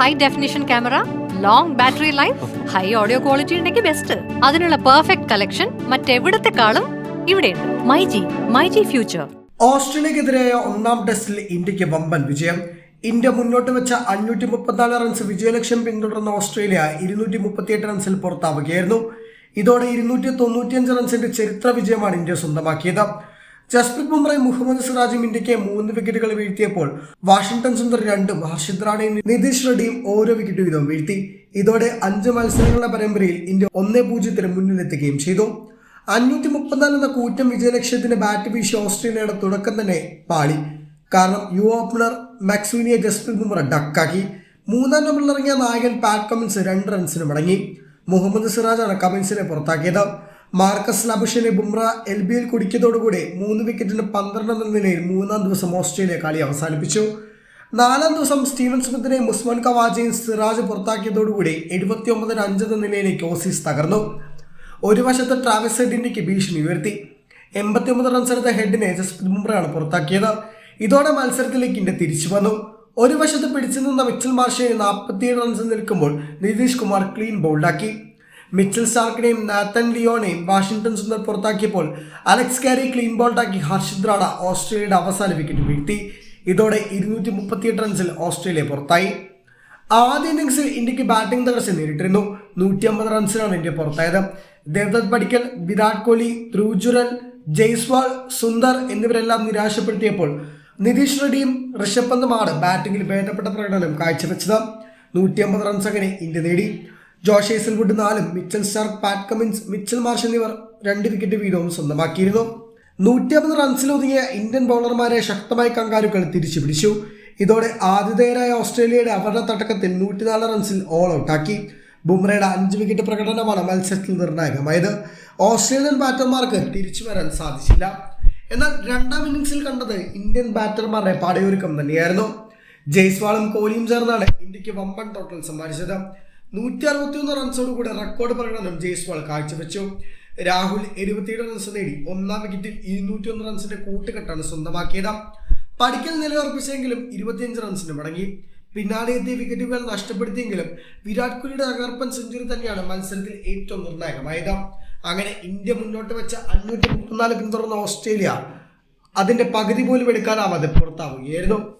High definition camera long battery life high audio quality ഉണ്ടെങ്കിൽ best അതിനുള്ള perfect collection മറ്റെവിടത്തെക്കാളും ഇവിടെയുണ്ട്. My G my G future ഓസ്ട്രേലിയക്കെതിരായ ഒന്നാം ടെസ്റ്റിൽ ഇന്ത്യയ്ക്ക് വമ്പൻ വിജയം. ഇന്ത്യ മുന്നോട്ട് വെച്ച അഞ്ഞൂറ്റി മുപ്പത്തിനാല് റൺസ് വിജയലക്ഷ്യം പിന്തുടർന്ന ഓസ്ട്രേലിയ ഇരുന്നൂറ്റി മുപ്പത്തിയെട്ട് റൺസിൽ പുറത്താവുകയായിരുന്നു. ഇതോടെ ഇരുന്നൂറ്റി തൊണ്ണൂറ്റിയഞ്ച് റൺസിന്റെ ചരിത്ര വിജയമാണ് ഇന്ത്യ സ്വന്തമാക്കിയത്. ജസ്പ്രീത് ബുംറയും മുഹമ്മദ് സിറാജും ഇന്ത്യയ്ക്ക് മൂന്ന് വിക്കറ്റുകൾ വീഴ്ത്തിയപ്പോൾ വാഷിംഗ്ടൺ സുന്ദർ രണ്ടും ഹർഷിത് റാണയും നിതീഷ് റെഡ്ഡിയും ഓരോ വിക്കറ്റ് വീതവും വീഴ്ത്തി. ഇതോടെ അഞ്ച് മത്സരങ്ങളുടെ പരമ്പരയിൽ ഇന്ത്യ ഒന്നേ പൂജ്യത്തിന് മുന്നിലെത്തുകയും ചെയ്തു. അഞ്ഞൂറ്റി മുപ്പത്തിനാല് എന്ന കൂറ്റം വിജയലക്ഷ്യത്തിന് ബാറ്റ് വീശി ഓസ്ട്രേലിയയുടെ തുടക്കം തന്നെ പാളി. കാരണം യു ഓപ്പണർ മാക്സൂനിയെ ജസ്പ്രീത് ബുംറ ഡക്കാക്കി. മൂന്നാം നമ്പറിൽ ഇറങ്ങിയ നായകൻ പാറ്റ് കമിൻസ് രണ്ട് റൺസിന് മടങ്ങി മുഹമ്മദ് സിറാജാണ് കമിൻസിനെ പുറത്താക്കിയത്. മാർക്കസ് ലബുഷിനെ ബുംറ എൽ ബിയിൽ കുടിക്കിയതോടുകൂടി മൂന്ന് വിക്കറ്റിന് പന്ത്രണ്ട് എന്ന നിലയിൽ മൂന്നാം ദിവസം ഓസ്ട്രേലിയ കളി അവസാനിപ്പിച്ചു. നാലാം ദിവസം സ്റ്റീവൻ സ്മിത്തിനെ മുസ്മാൻ കവാജയും സിറാജ് പുറത്താക്കിയതോടുകൂടി എഴുപത്തി ഒമ്പതിന് എന്ന നിലയിലേക്ക് ഓസീസ് തകർന്നു. ഒരു വശത്ത് ട്രാവിസ് ഹെഡിന്റെക്ക് ഭീഷണി ഉയർത്തി. എൺപത്തിയൊമ്പത് റൺസ് എടുത്ത ഹെഡിനെ ജസ്പ്രീത് ബുംറയാണ് പുറത്താക്കിയത്. ഇതോടെ മത്സരത്തിലേക്ക് ഇന്ത്യ തിരിച്ചു വന്നു. ഒരു വശത്ത് പിടിച്ചു നിന്ന മിച്ചൽ മാർഷയെ നാൽപ്പത്തിയേഴ് റൺസ് നിൽക്കുമ്പോൾ നിതീഷ് കുമാർ ക്ലീൻ ബൗൾഡാക്കി മിച്ചൽ സാർക്കിനെയും നാത്തൻ ലിയോണെയും വാഷിംഗ്ടൺ സുന്ദർ പുറത്താക്കിയപ്പോൾ അലക്സ് കാരി ക്ലീൻ ബോൾട്ടാക്കി ഹർഷിത് റാഡ ഓസ്ട്രേലിയയുടെ അവസാന വിക്കറ്റ് വീഴ്ത്തി. ഇതോടെ ഇരുന്നൂറ്റി മുപ്പത്തിയെട്ട് റൺസിൽ ഓസ്ട്രേലിയ പുറത്തായി. ആദ്യ ഇന്നിംഗ്സിൽ ഇന്ത്യയ്ക്ക് ബാറ്റിംഗ് തകർച്ച നേരിട്ടിരുന്നു. നൂറ്റി അമ്പത് റൺസിനാണ് ഇന്ത്യ പുറത്തായത്. ദേവദത്ത് പടിക്കൽ വിരാട് കോഹ്ലി ധ്രുജുരൻ ജയ്സ്വാൾ സുന്ദർ എന്നിവരെല്ലാം നിരാശപ്പെടുത്തിയപ്പോൾ നിതീഷ് റെഡ്ഡിയും ഋഷഭ് പന്തുമാണ് ബാറ്റിംഗിൽ ഭേദപ്പെട്ട പ്രകടനം കാഴ്ചവെച്ചത്. നൂറ്റി അമ്പത് റൺസ് അങ്ങനെ ഇന്ത്യ നേടി. ജോഷ് ഹേസൽവുഡ് നാലും Mitchell Starc Pat Cummins Mitchell Marsh എന്നിവർ രണ്ട് വിക്കറ്റ് വീതവും സ്വന്തമാക്കിയിരുന്നു. നൂറ്റി അമ്പത് റൺസിലൊതുങ്ങിയ ഇന്ത്യൻ ബൗളർമാരെ ശക്തമായി കങ്കാരുക്കൾ തിരിച്ചു പിടിച്ചു ഇതോടെ ആതിഥേയരായ ഓസ്ട്രേലിയയുടെ അവരുടെ തട്ടക്കത്തിൽ നൂറ്റിനാല് റൺസിൽ ഓൾ ഔട്ടാക്കി ബുംറയുടെ അഞ്ച് വിക്കറ്റ് പ്രകടനമാണ് മത്സരത്തിൽ നിർണായകമായത്. ഓസ്ട്രേലിയൻ ബാറ്റർമാർക്ക് തിരിച്ചു വരാൻ സാധിച്ചില്ല. എന്നാൽ രണ്ടാം ഇന്നിംഗ്സിൽ കണ്ടത് ഇന്ത്യൻ ബാറ്റർമാരുടെ പടയൊരുക്കം തന്നെയായിരുന്നു. ജയ്സ്വാളും കോഹ്ലിയും ചേർന്നാണ് ഇന്ത്യയ്ക്ക് വമ്പൻ ടോട്ടൽ സമ്മാനിച്ചത്. നൂറ്റി അറുപത്തിയൊന്ന് റൺസോടുകൂടി റെക്കോർഡ് പ്രകടനം ജയ്സ്വാൾ കാഴ്ചവെച്ചു. രാഹുൽ എഴുപത്തിയേഴ് റൺസ് നേടി. ഒന്നാം വിക്കറ്റിൽ ഇരുന്നൂറ്റി ഒന്ന് റൺസിന്റെ കൂട്ടുകെട്ടാണ് സ്വന്തമാക്കിയത്. പടിക്കൽ നിലയുറപ്പിച്ചെങ്കിലും ഇരുപത്തിയഞ്ച് റൺസിന് മടങ്ങി. പിന്നാലെ എത്തിയ വിക്കറ്റുകൾ നഷ്ടപ്പെടുത്തിയെങ്കിലും വിരാട് കോഹ്ലിയുടെ തകർപ്പൻ സെഞ്ചുറി തന്നെയാണ് മത്സരത്തിൽ ഏറ്റവും നിർണായകമായത്. അങ്ങനെ ഇന്ത്യ മുന്നോട്ട് വെച്ച അഞ്ഞൂറ്റി മുപ്പത്തിനാല് പിന്തുടർന്ന ഓസ്ട്രേലിയ അതിന്റെ പകുതി പോലും എടുക്കാനാവാതെ പുറത്താവുകയായിരുന്നു.